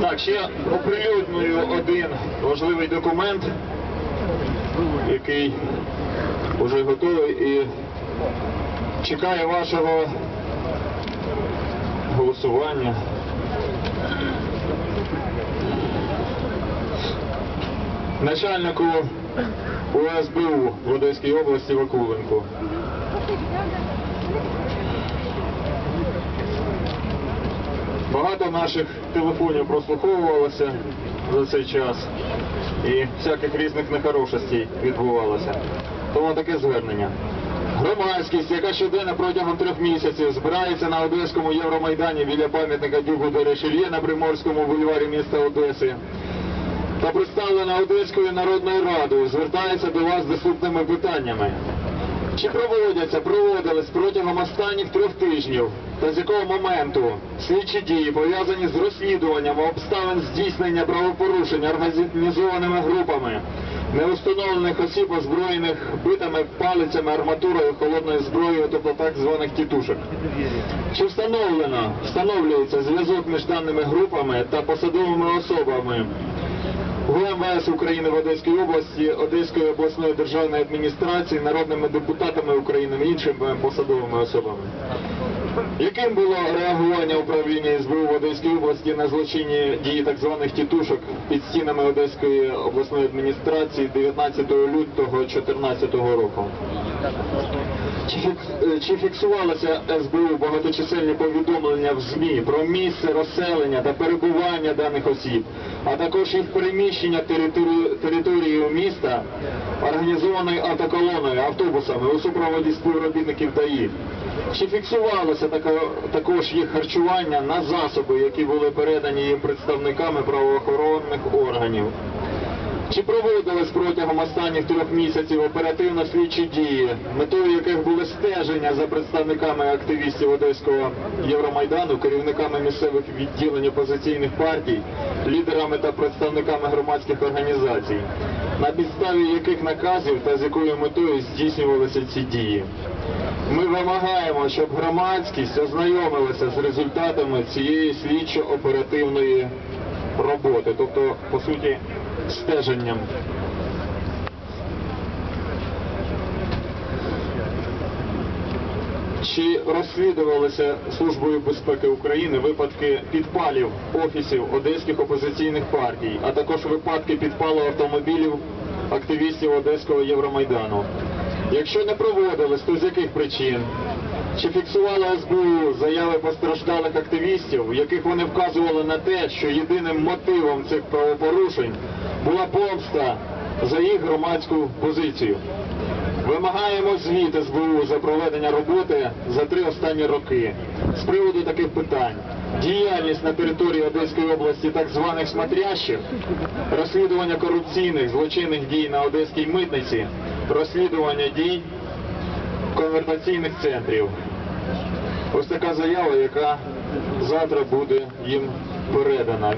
Так, ще оприлюднюю один важливий документ, який вже готовий і чекає вашого голосування. Начальнику УСБУ в Одеській області Вакуленку. Багато наших телефонів прослуховувалося за цей час і всяких різних нехорошостей відбувалося. Тому таке звернення. Громадськість, яка щоденно протягом трьох місяців збирається на Одеському Євромайдані біля пам'ятника Дюгу де Решельє на Приморському бульварі міста Одеси та представлена Одеською народною радою, звертається до вас з наступними питаннями. Чи проводяться, проводились протягом останніх трьох тижнів? Та з якого моменту? Слідчі дії пов'язані з розслідуванням обставин здійснення правопорушень організованими групами неустановлених осіб, озброєних битами, палицями, арматурою, холодною зброєю, тобто так званих тітушок? Чи встановлено, встановлюється зв'язок між даними групами та посадовими особами ГУМВС України в Одеській області, Одеської обласної державної адміністрації, народними депутатами України і іншими посадовими особами. Яким було реагування управління СБУ в Одеській області на злочинні дії так званих тітушок під стінами Одеської обласної адміністрації 19 лютого 2014 року? Чи, е, фіксувалося СБУ багаточисельні повідомлення в ЗМІ про місце розселення та перебування даних осіб, а також їх переміщення території, міста організованої автоколоною, автобусами у супроводі співробітників ДАІ? Чи фіксувалося також їх харчування на засоби, які були передані їм представниками правоохоронних органів? Чи проводились протягом останніх трьох місяців оперативно-слідчі дії, метою яких були стеження за представниками активістів Одеського Євромайдану, керівниками місцевих відділень опозиційних партій, лідерами та представниками громадських організацій, на підставі яких наказів та з якою метою здійснювалися ці дії? Ми вимагаємо, щоб громадськість ознайомилася з результатами цієї слідчо-оперативної роботи, тобто, по суті, стеженням. Чи розслідувалися Службою безпеки України випадки підпалів офісів одеських опозиційних партій, а також випадки підпалу автомобілів активістів Одеського Євромайдану? Якщо не проводились, то з яких причин? Чи фіксувала СБУ заяви постраждалих активістів, в яких вони вказували на те, що єдиним мотивом цих правопорушень була помста за їх громадську позицію? Вимагаємо звіт СБУ за проведення роботи за три останні роки. З приводу таких питань. Діяльність на території Одеської області так званих смотрящих, розслідування корупційних злочинних дій на Одеській митниці, розслідування дій конвертаційних центрів. Ось така заява, яка завтра буде їм передана.